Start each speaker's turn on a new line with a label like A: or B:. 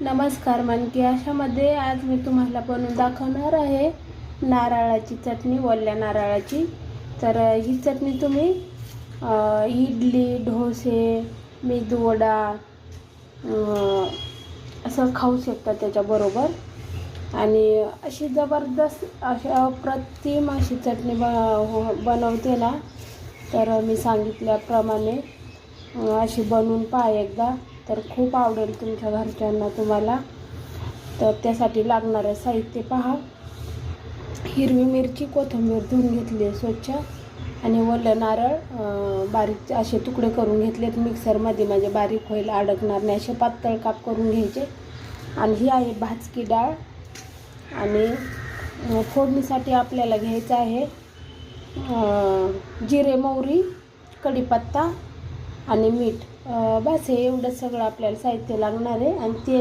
A: नमस्कार मानकी. अशामध्ये आज मी तुम्हाला बनवून दाखवणार आहे नारळाची चटणी वल्ल्या नारळाची. तर ही चटणी तुम्ही इडली डोसे मेदूवडा असं खाऊ शकता त्याच्याबरोबर. आणि अशी जबरदस्त अशा अप्रतिम अशी चटणी ब हो, बनवते ना तर मी सांगितल्याप्रमाणे अशी बनवून पहा एकदा. तर खूप आवडेल तुमच्या घरच्यांना तुम्हाला. तर त्यासाठी लागणारं साहित्य पहा. हिरवी मिरची कोथिंबीर धुवून घेतली आहे स्वच्छ. आणि ओलं नारळ बारीक असे तुकडे करून घेतलेत. मिक्सरमध्ये माझे बारीक होईल अडकणार नाही. असे पातळ काप करून घ्यायचे. आणि ही आहे भाजकी डाळ. आणि फोडणीसाठी आपल्याला घ्यायचं आहे जिरे मोहरी कढीपत्ता आणि मीठ. बस हे एवढं सगळं आपल्याला साहित्य लागणार आहे आणि तेल